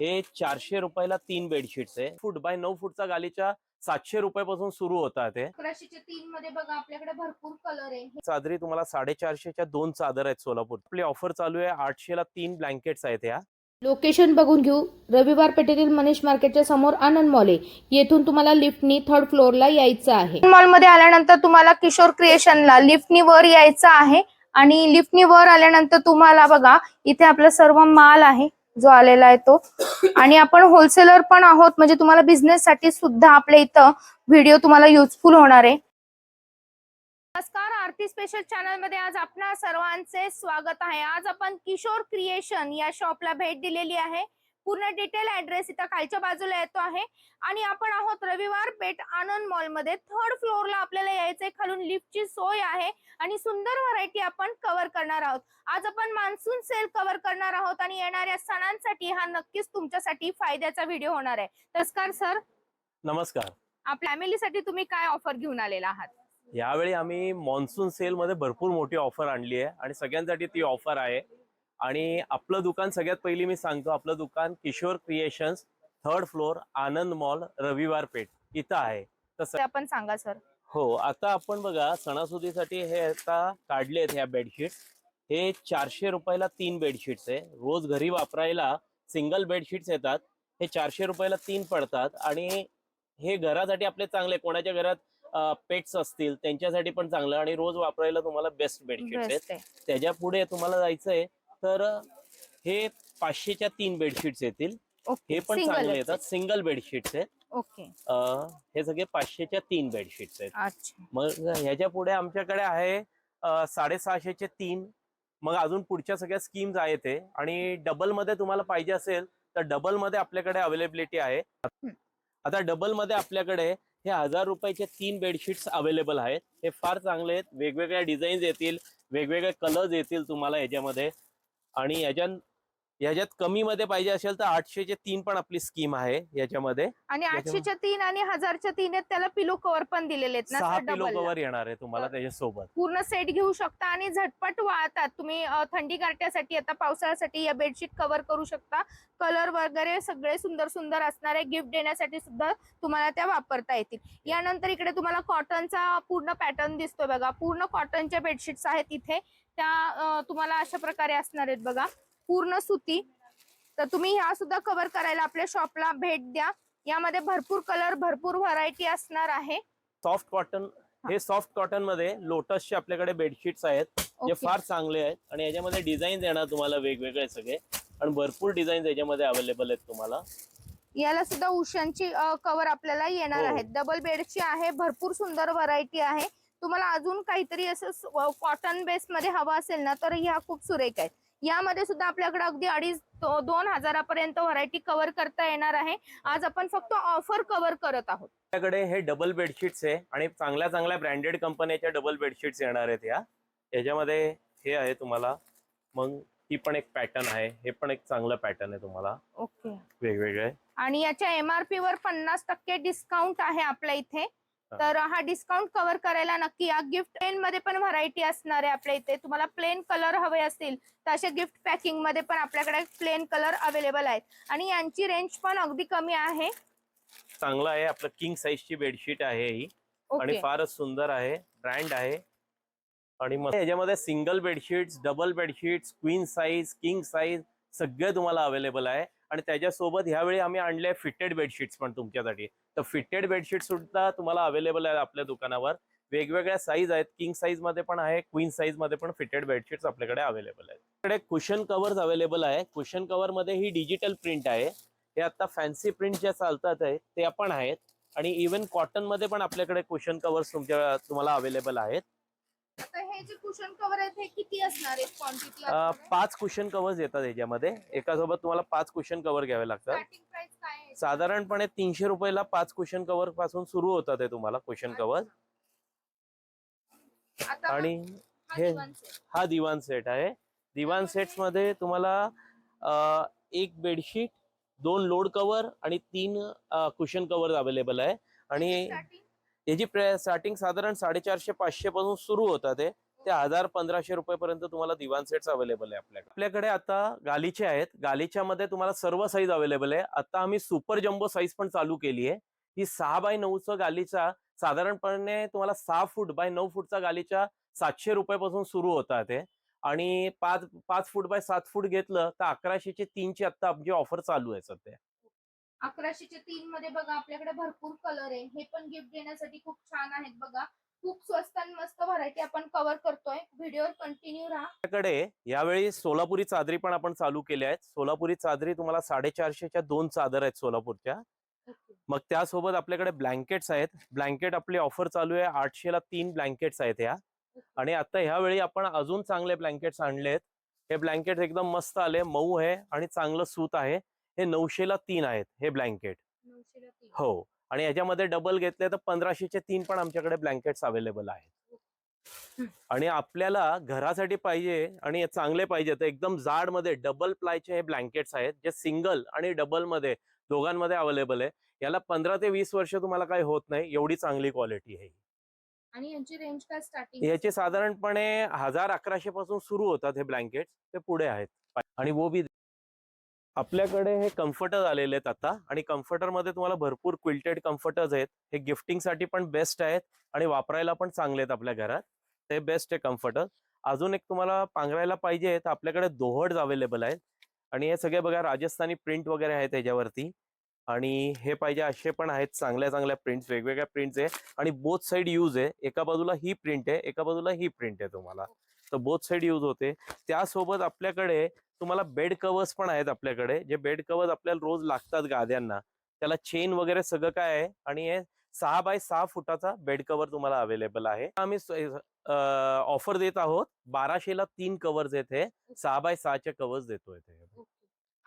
हे चारशे रुपयाला तीन बेडशीट्स आहे. फूट बाय नऊ फूटचा गालीच्या सातशे रुपयापासून सुरू होतात अकराशेच्या तीन मध्ये बघा आपल्याकडे भरपूर कलर आहे. चादरी तुम्हाला साडेचारशेच्या दोन चादर आहेत सोलापूर. आपली ऑफर चालू आहे आठशेला तीन ब्लँकेट्स आहेत या. लोकेशन बघून घेऊ. रविवार पेठेतील मनीष मार्केटच्या समोर आनंद मॉल आहे. येथून तुम्हाला लिफ्टनी थर्ड फ्लोअरला यायचं आहे. मॉलमध्ये आल्यानंतर तुम्हाला किशोर क्रिएशनला लिफ्टनी वर यायचं आहे. आणि लिफ्टनी वर आल्यानंतर तुम्हाला बघा इथे आपला सर्व माल आहे. जो आलेला आहे तो. आणि आपण होलसेलर पण आहोत म्हणजे तुम्हाला बिझनेस साठी सुद्धा आपल्या इथं व्हिडिओ तुम्हाला युजफुल होणार आहे. नमस्कार आरती स्पेशल चॅनलमध्ये आज आपणा सर्वांचे स्वागत आहे. आज आपण किशोर क्रिएशन या शॉपला भेट दिलेली आहे. पूर्ण डिटेल ऍड्रेस इथं खालच्या बाजूला येतो आहे. आणि आपण आहोत रविवार पेठ आनंद मॉलमध्ये थर्ड फ्लोअरला आपल्याला यायचंय. खालून लिफ्टची सोय आहे. आणि सुंदर व्हरायटी आपण कव्हर करणार आहोत. आज आपण मान्सून सेल कव्हर करणार आहोत. आणि येणाऱ्या सणांसाठी हा नक्कीच तुमच्यासाठी फायद्याचा व्हिडिओ होणार आहे. नमस्कार सर नमस्कार. आपल्या फॅमिलीसाठी तुम्ही काय ऑफर घेऊन आलेला आहात? यावेळी आम्ही मान्सून सेल मध्ये भरपूर मोठी ऑफर आणली आहे. आणि सगळ्यांसाठी ती ऑफर आहे. आणि आपलं दुकान सगळ्यात पहिली मी सांगतो आपलं दुकान Kishore creations third floor Anand mall Raviwar Peth. इथं आहे. तसं आपण सांगा सर. हो आता आपण बघा सणासुदीसाठी हे आता काढले आहेत ह्या बेडशीट हे चारशे रुपयाला तीन बेडशीट्स आहे. रोज घरी वापरायला सिंगल बेडशीट्स येतात. हे चारशे रुपयाला तीन पडतात. आणि हे घरासाठी आपले चांगले कोणाच्या घरात पेट्स असतील त्यांच्यासाठी पण चांगलं. आणि रोज वापरायला तुम्हाला बेस्ट बेडशीट्स आहेत. त्याच्या पुढे तुम्हाला जायचंय तर हे पाचशेच्या तीन बेडशीट्स येतील. हे पण चांगले. येतात. सिंगल बेडशीट्स आहेत. ओके. हे सगळे पाचशेच्या तीन बेडशीट्स आहेत. मग ह्याच्या पुढे आमच्याकडे आहे साडेसहाशेचे तीन. मग अजून पुढच्या सगळ्या स्कीम्स आहेत ते आणि डबलमध्ये तुम्हाला पाहिजे असेल तर डबलमध्ये आपल्याकडे अवेलेबिलिटी आहे. आता डबलमध्ये आपल्याकडे हे हजार रुपयाचे तीन बेडशीट्स अवेलेबल आहेत. हे फार चांगले आहेत. वेगवेगळ्या डिझाईन्स येतील. वेगवेगळे कलर्स येतील तुम्हाला ह्याच्यामध्ये. आणि ह्याच्यात ह्याच्यात कमी मध्ये पाहिजे असेल तर आठशेचे तीन पण आपली स्कीम आहे याच्यामध्ये. आणि आठशेच्या तीन आणि हजारच्या तीन आहेत त्याला पिलो कव्हर पण दिलेले आहेत ना सहा पिलो कव्हर येणार आहे तुम्हाला त्याच्यासोबत. पूर्ण सेट घेऊ शकता आणि झटपट वाळतात. तुम्ही थंडी गारट्यासाठी आता पावसाळ्यासाठी या बेडशीट कव्हर करू शकता. कलर वगैरे सगळे सुंदर सुंदर असणारे गिफ्ट देण्यासाठी सुद्धा तुम्हाला त्या वापरता येतील. यानंतर इकडे तुम्हाला कॉटनचा पूर्ण पॅटर्न दिसतोय बघा. पूर्ण कॉटनच्या बेडशीट्स आहेत इथे. त्या तुम्हाला अशा प्रकारे असणार आहेत बघा. पूर्ण सुती. तर तुम्ही ह्या सुद्धा कव्हर करायला आपल्या शॉपला भेट द्या. यामध्ये भरपूर कलर भरपूर व्हरायटी असणार आहे. सॉफ्ट कॉटन हे सॉफ्ट कॉटनमध्ये लोटसचे आपल्याकडे बेडशीट्स आहेत. जे. फार चांगले आहेत. आणि याच्यामध्ये डिझाईन येणार तुम्हाला वेगवेगळे सगळे. आणि भरपूर डिझाईन याच्यामध्ये अवेलेबल आहेत तुम्हाला. याला सुद्धा उशांची कव्हर आपल्याला येणार हो. आहेत. डबल बेडची आहे भरपूर सुंदर व्हरायटी आहे. तुम्हाला अजून काहीतरी असं कॉटन बेस मध्ये हवा असेल ना तर ह्या खूप सुरेख आहेत. यामध्ये सुद्धा आपल्याकडे अगदी अडीच दोन हजारापर्यंत व्हरायटी कव्हर करता येणार आहे. आज आपण फक्त ऑफर कव्हर करत आहोत. आपल्याकडे हे डबल बेडशीट्स आहे आणि चांगल्या चांगल्या ब्रँडेड कंपन्याच्या डबल बेडशीट्स येणार आहेत या. याच्यामध्ये हे आहे तुम्हाला. मग ही पण एक पॅटर्न आहे. हे पण एक चांगलं पॅटर्न आहे तुम्हाला. ओके वेगवेगळे. आणि याच्या एमआरपी वर पन्नास टक्के डिस्काउंट आहे आपल्या इथे. तर हा डिस्काउंट कव्हर करायला नक्की या गिफ्ट प्लेन मध्ये पण व्हरायटी असणार आहे आपल्या इथे. तुम्हाला प्लेन कलर हवे असतील तर असे गिफ्ट पॅकिंगमध्ये पण आपल्याकडे प्लेन कलर अवेलेबल आहेत. आणि यांची रेंज पण अगदी कमी आहे. चांगलं आहे. आपलं किंग साईजची बेडशीट आहे ही. आणि फारच सुंदर आहे. ब्रँड आहे. आणि मग याच्यामध्ये single bedsheets double bedsheets queen size king size सगळे तुम्हाला अवेलेबल आहे. आणि त्याच्यासोबत ह्यावेळी आम्ही आणले फिटेड बेडशीट्स पण तुमच्यासाठी. तर फिटेड बेडशीट सुद्धा तुम्हाला अवेलेबल आहे आपल्या दुकानावर. वेगवेगळ्या साईज आहेत. किंग साईजमध्ये पण आहे क्वीन साईजमध्ये पण फिटेड बेडशीट्स आपल्याकडे अवेलेबल आहेत. आपल्याकडे कुशन कव्हर्स अवेलेबल आहे. कुशन कव्हरमध्ये ही डिजिटल प्रिंट आहे. हे आता फॅन्सी प्रिंट ज्या चालतात आहे ते पण आहेत. आणि इवन कॉटनमध्ये पण आपल्याकडे कुशन कव्हर्स तुमच्या तुम्हाला अवेलेबल आहेत. आता हे जे कुशन कव्हर आहेत हे किती असणार आहेत क्वांटिटी अं, पाच कुशन कव्हर्स येतात याच्यामध्ये एकासोबत तुम्हाला पाच कुशन कव्हर घ्यावे लागतात. साधारणपणे तीनशे रुपयाला पाच कुशन कव्हरपासून सुरू होतात हे तुम्हाला कुशन कव्हर आणि हा हे दिवाण दिवाण सेट आहे. दिवाण सेट्समध्ये तुम्हाला एक बेडशीट दोन लोड कव्हर आणि तीन कुशन कव्हर अवेलेबल आहे. आणि? याची स्टार्टिंग साधारण साडेचारशे पाचशे पासून सुरू होतात ते ते हजार पंधराशे रुपयेपर्यंत तुम्हाला दिवान सेट्स अवेलेबल आहे आपल्याकडे. आपल्याकडे आता गालीचे आहेत. गालीच्यामध्ये तुम्हाला सर्व साईज अवेलेबल आहे. आता आम्ही सुपर जम्बो साईज पण चालू केली आहे. ही सहा बाय नऊचं गालीचा साधारणपणे तुम्हाला सहा फूट बाय नऊ फूटचा गालीच्या सातशे रुपयापासून सुरू होतात ते आणि पाच पाच फूट बाय सात फूट घेतलं तर अकराशेचे तीनची आता आमची ऑफर चालू आहे सध्या. अकराशेच्या तीन मध्ये बघा आपल्याकडे भरपूर कलर आहे. हे पण गिफ्ट देण्यासाठी खूप छान आहेत बघा. खूप स्वस्त आणि मस्त व्हरायटी आपण कव्हर करतोय. व्हिडिओवर कंटिन्यू राहा. आपल्याकडे यावेळी सोलापुरी चादरी पण आपण चालू केल्या आहेत. सोलापुरी चादरी तुम्हाला साडेचारशेच्या दोन चादर आहेत सोलापूरच्या. मग त्यासोबत आपल्याकडे ब्लँकेट्स आहेत. ब्लँकेट आपली ऑफर चालू आहे. आठशेला तीन ब्लँकेट्स आहेत ह्या. आणि आता ह्यावेळी आपण अजून चांगले ब्लँकेट्स आणलेत. हे ब्लँकेट एकदम मस्त आले. मऊ आहे आणि चांगलं सूत आहे. हे नऊशेला तीन आहेत हे ब्लँकेट हो. आणि याच्यामध्ये डबल घेतले तर पंधराशेचे तीन पण आमच्याकडे ब्लँकेट्स अवेलेबल आहेत. आणि आपल्याला घरासाठी पाहिजे आणि चांगले पाहिजे. तर एकदम जाडमध्ये डबल प्लायचे हे ब्लँकेट्स आहेत जे सिंगल आणि डबलमध्ये दोघांमध्ये अवेलेबल आहे. याला पंधरा ते वीस वर्ष तुम्हाला काही होत नाही एवढी चांगली क्वालिटी आहे आणि यांची रेंज काय स्टार्टिंग याचे साधारणपणे हजार अकराशे पासून सुरू होतात हे ब्लँकेट ते पुढे आहेत. आणि वो बी आपल्याकडे हे कम्फर्टर आलेले आहेत आता आणि कम्फर्टरमध्ये तुम्हाला भरपूर क्विल्टेड कम्फर्टर्स आहेत. हे गिफ्टिंगसाठी पण बेस्ट आहेत आणि वापरायला पण चांगले आहेत आपल्या घरात. ते बेस्ट आहे कम्फर्टर अजून एक तुम्हाला पांघरायला पाहिजे तर आपल्याकडे दोहड्स अवेलेबल आहेत. आणि हे सगळे बघा राजस्थानी प्रिंट वगैरे आहेत त्याच्यावरती. आणि हे पाहिजे असे पण आहेत चांगल्या चांगल्या प्रिंट्स वेगवेगळ्या प्रिंट्स आहे. आणि बोथ साईड यूज आहे. एका बाजूला ही प्रिंट आहे एका बाजूला ही प्रिंट आहे तुम्हाला. तर बोथ साईड यूज होते. त्यासोबत आपल्याकडे तुम्हाला बेड कवर्स पण आहेत आपल्याकडे. जे बेड कवर्स आपल्याला रोज लागतात गाद्यांना. त्याला चेन वगैरे सगळं काय आहे? आणि हे सहा बाय सहा फुटाचा बेड कवर तुम्हाला अवेलेबल आहे. आम्ही ऑफर देत आहोत. बाराशेला तीन कवर्स आहेत हे. सहा बाय सहाचे कवर्स देतोय ते.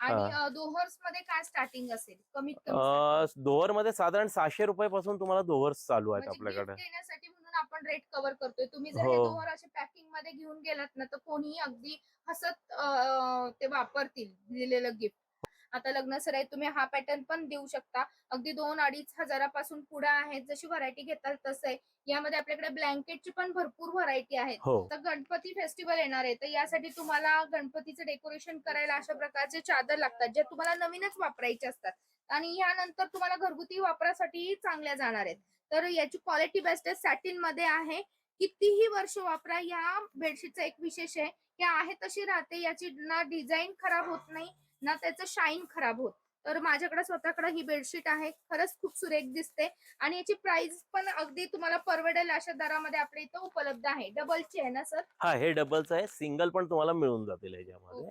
आणि दोहर्समध्ये काय स्टार्टिंग असेल? कमीत कमी starting? दोहरमध्ये साधारण सहाशे रुपयापासून तुम्हाला दोहर्स चालू आहेत म्हणजे आपल्याकडे. म्हणून आपण रेट कव्हर करतोय. तुम्ही जर हे हो. दोहर असे पॅकिंगमध्ये घेऊन गेलात ना तर कोणीही अगदी हसत अं, ते वापरतील दिलेलं गिफ्ट आता लग्न सराई तुम्ही हा पॅटर्न पण देऊ शकता. अगदी दोन अडीच हजारापासून पुढे आहेत जशी व्हरायटी घेताल तसं आहे. यामध्ये आपल्याकडे ब्लँकेटची पण भरपूर व्हरायटी आहेत. हो. तर गणपती फेस्टिवल येणार आहे. तर यासाठी तुम्हाला गणपतीचं डेकोरेशन करायला अशा प्रकारचे चादर लागतात जे तुम्हाला नवीनच वापरायचे असतात. आणि यानंतर तुम्हाला घरगुती वापरासाठी चांगल्या जाणार आहेत. तर याची क्वालिटी बेस्ट आहे. सॅटिनमध्ये आहे. कितीही वर्ष वापरा या बेडशीटचा एक विशेष आहे की आहे तशी राहते. याची ना डिझाईन खराब होत नाही ना त्याचं शाईन खराब होत. तर माझ्याकडे स्वतःकडे ही बेडशीट आहे. खरंच खूप सुरेख दिसते. आणि याची प्राइस पण अगदी तुम्हाला परवडेल अशा दरामध्ये आपल्या इथं उपलब्ध आहे. डबलची आहे ना सर हा हे डबलचं आहे. सिंगल पण तुम्हाला मिळून जातील याच्यामध्ये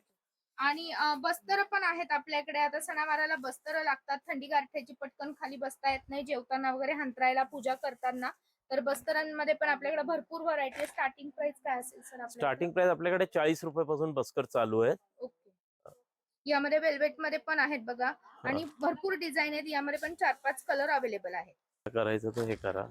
आणि बस्तर पण आहेत आपल्याकडे. आता सणावाराला बस्तर लागतात. थंडी गारठ्याची पटकन खाली बसता येत नाही. जेवताना वगैरे हंतरायला पूजा करताना. तर बस्तरांमध्ये पण आपल्याकडे भरपूर व्हरायटी स्टार्टिंग प्राइस काय असेल सर स्टार्टिंग प्राइस आपल्याकडे चाळीस रुपयापासून बस्कर चालू आहे ओके. यामध्ये वेल्वेटमध्ये पण आहेत बघा. आणि भरपूर डिझाईन आहेत. यामध्ये पण चार पाच कलर अवेलेबल आहेत. करायचं तर हे करा.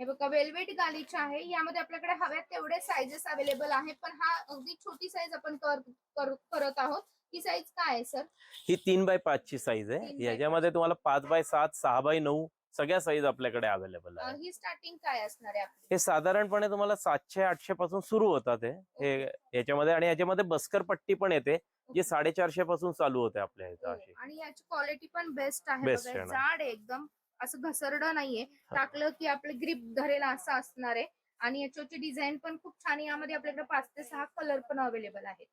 हे बघा वेल्वेट गालीचे आहे. यामध्ये आपल्याकडे हव्यात तेवढे साईजेस अवेलेबल आहे. पण हा अगदी छोटी साईज आपण कर- कर- करत आहोत. ही साईज काय आहे सर ही तीन बाय पाचची साईज तीन आहे याच्यामध्ये तुम्हाला पाच बाय सात सहा बाय नऊ सगळ्या साईज आपल्याकडे अवेलेबल आहे ही स्टार्टिंग काय असणार आहे हे साधारणपणे तुम्हाला सातशे आठशे पासून सुरू होतात हे. याच्यामध्ये आणि याच्यामध्ये बस्कर पट्टी पण येते. जे साडेचारशे पासून चालू होते आपल्या इथं हो, आणि याची क्वालिटी पण बेस्ट आहे. जाड एकदम. असं घसरडं नाहीये. टाकलं की आपलं ग्रिप धरेल असं असणार आहे. आणि याच्यावरची डिझाईन पण खूप छान. यामध्ये आपल्याकडे पाच ते सहा कलर पण अवेलेबल आहेत.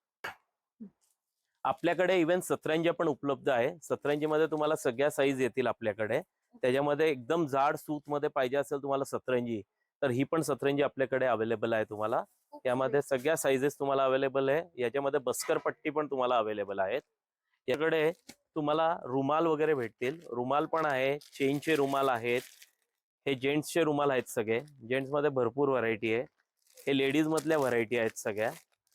आपल्याकडे इव्हन सतरंजी पण उपलब्ध आहे. सतरंजी मध्ये तुम्हाला सगळ्या साईज येतील आपल्याकडे. त्याच्यामध्ये एकदम जाड सूत मध्ये पाहिजे असेल तुम्हाला सतरंजी तर ही पण सतरंजी आपल्याकडे अवेलेबल आहे तुम्हाला. यामध्ये सगळ्या साईजेस तुम्हाला अवेलेबल आहे. याच्यामध्ये बस्कर पट्टी पण तुम्हाला अवेलेबल आहेत. याकडे तुम्हाला रुमाल वगैरे भेटतील. रुमाल पण आहे. चेनचे रुमाल आहेत. हे जेंट्सचे रुमाल आहेत सगळे. जेंट्समध्ये भरपूर व्हरायटी आहे. हे लेडीज मधल्या व्हरायटी आहेत सगळ्या.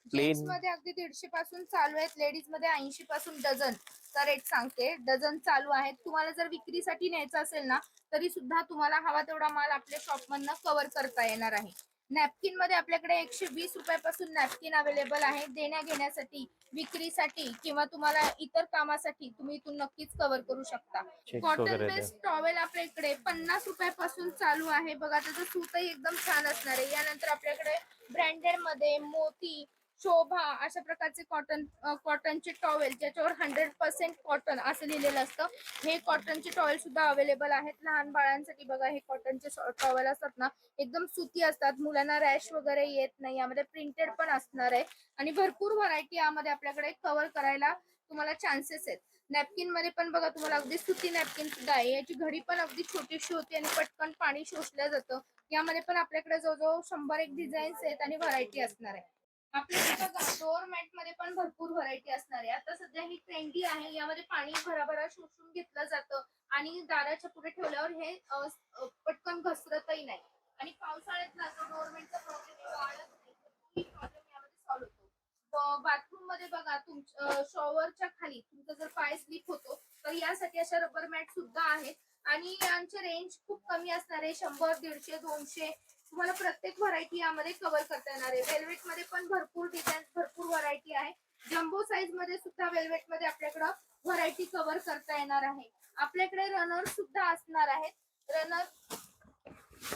जेंट्समध्ये अगदी दीडशे पासून चालू आहेत. लेडीजमध्ये ऐंशी पासून डझन चा रेट सांगते. डझन चालू आहेत. तुम्हाला जर विक्रीसाठी न्यायचं असेल ना तरी सुद्धा तुम्हाला हवा तेवढा माल आपल्या शॉप मधनं कव्हर करता येणार आहे. नॅपकिनमध्ये आपल्याकडे एकशे वीस रुपयापासून नॅपकिन अवेलेबल आहे. देण्या घेण्यासाठी विक्रीसाठी किंवा तुम्हाला इतर कामासाठी तुम्ही इथून नक्कीच कव्हर करू शकता. कॉटन बेस्ड टॉवेल आपल्या इकडे पन्नास रुपयापासून चालू आहे. बघा त्याचं सूतही एकदम छान असणार आहे. यानंतर आपल्याकडे ब्रँडेडमध्ये मोती शोभा अशा प्रकारचे कॉटन कॉटनचे टॉवेल ज्याच्यावर हंड्रेड पर्सेंट कॉटन असं लिहिलेलं असतं. हे कॉटनचे टॉवेल सुद्धा अवेलेबल आहेत. लहान बाळांसाठी बघा हे कॉटनचे टॉवेल असतात ना एकदम सुती असतात. मुलांना रॅश वगैरे येत नाही. यामध्ये प्रिंटेड पण असणार आहे. आणि भरपूर व्हरायटी यामध्ये आपल्याकडे कव्हर करायला तुम्हाला चान्सेस आहेत. नॅपकिनमध्ये पण बघा तुम्हाला अगदी सुती नॅपकिन सुद्धा आहे. याची घडी पण अगदी छोटीशी होती आणि पटकन पाणी शोषलं जातं. यामध्ये पण आपल्याकडे जवळजवळ शंभर एक डिझाईन्स आहेत आणि व्हरायटी असणार आहे. डोअर मॅटमध्ये पण भरपूर व्हरायटी असणार आहे. आता सध्या ही ट्रेंडी आहे. यामध्ये पाणी भराभरा शोषून घेतलं जातं आणि दाराच्या पुढे ठेवल्यावर हे पटकन घसरतही नाही. आणि पावसाळ्यात ना प्रॉब्लेम वाढत नाही प्रॉब्लेम यामध्ये सॉल्व्ह होतो. बाथरूममध्ये बघा तुमच्या शॉवरच्या खाली तुमचा जर पाय स्लिप होतो तर यासाठी अशा रबर मॅट सुद्धा आहेत. आणि यांचे रेंज खूप कमी असणार आहे. शंभर दीडशे दोनशे तुम्हाला प्रत्येक व्हरायटी यामध्ये कव्हर करता येणार आहे. वेल्वेटमध्ये पण भरपूर डिझाईन भरपूर व्हरायटी आहे. जम्बो साईजमध्ये सुद्धा वेल्वेटमध्ये आपल्याकडं व्हरायटी कव्हर करता येणार आहे. आपल्याकडे रनर सुद्धा असणार आहेत. रनर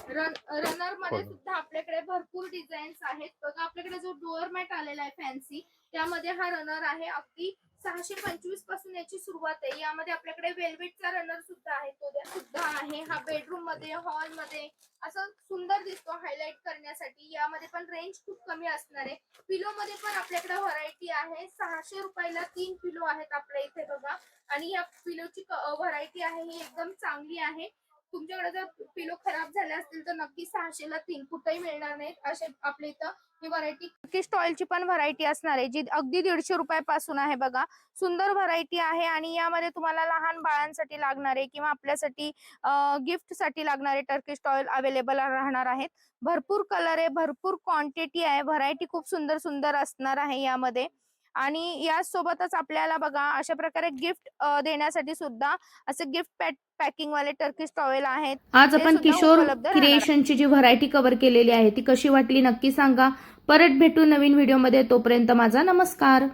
रन रनरमध्ये हो. सुद्धा आपल्याकडे भरपूर डिझाईन्स आहेत. बघा आपल्याकडे जो डोअर मॅट आलेला आहे फॅन्सी त्यामध्ये हा रनर आहे. अगदी सहाशे पंचवीसपासून याची सुरुवात आहे. यामध्ये आपल्याकडे वेल्वेटचा रनर सुद्धा आहे. तो द्या- सुद्धा आहे. हा बेडरूममध्ये हॉलमध्ये असं सुंदर दिसतो हायलाइट करण्यासाठी. यामध्ये पण रेंज खूप कमी असणार आहे. पिलो मध्ये पण आपल्याकडे व्हरायटी आहे. सहाशे रुपयाला तीन पिलो आहेत आपल्या इथे बघा. आणि या पिलोची व्हरायटी आहे. ही एकदम चांगली आहे. तुमच्याकडे जर पिलो खराब झाले असतील तर नक्की सहाशेला तीन कुठेही मिळणार नाहीत. असे आपल्या इथं ही व्हरायटी किस स्टॉलची पण व्हरायटी असणार आहे जी अगदी दीडशे रुपयापासून आहे बघा. सुंदर व्हरायटी आहे आणि यामध्ये तुम्हाला लहान बाळांसाठी लागणारे किंवा आपल्यासाठी गिफ्टसाठी लागणारे टर्किश टॉयल अवेलेबल राहणार आहेत. भरपूर कलर आहे भरपूर क्वांटिटी आहे व्हरायटी खूप सुंदर सुंदर असणार आहे यामध्ये. आणि यासोबतच आपल्याला बघा अशा प्रकारे गिफ्ट देण्यासाठी सुद्धा असे गिफ्ट पॅकिंग वाले टर्किश टॉवेल आहेत. आज आपण किशोर. क्रिएशनची जी व्हरायटी कव्हर केलेली आहे ती कशी वाटली नक्की सांगा. परत भेटू नवीन व्हिडिओमध्ये तोपर्यंत माझा नमस्कार.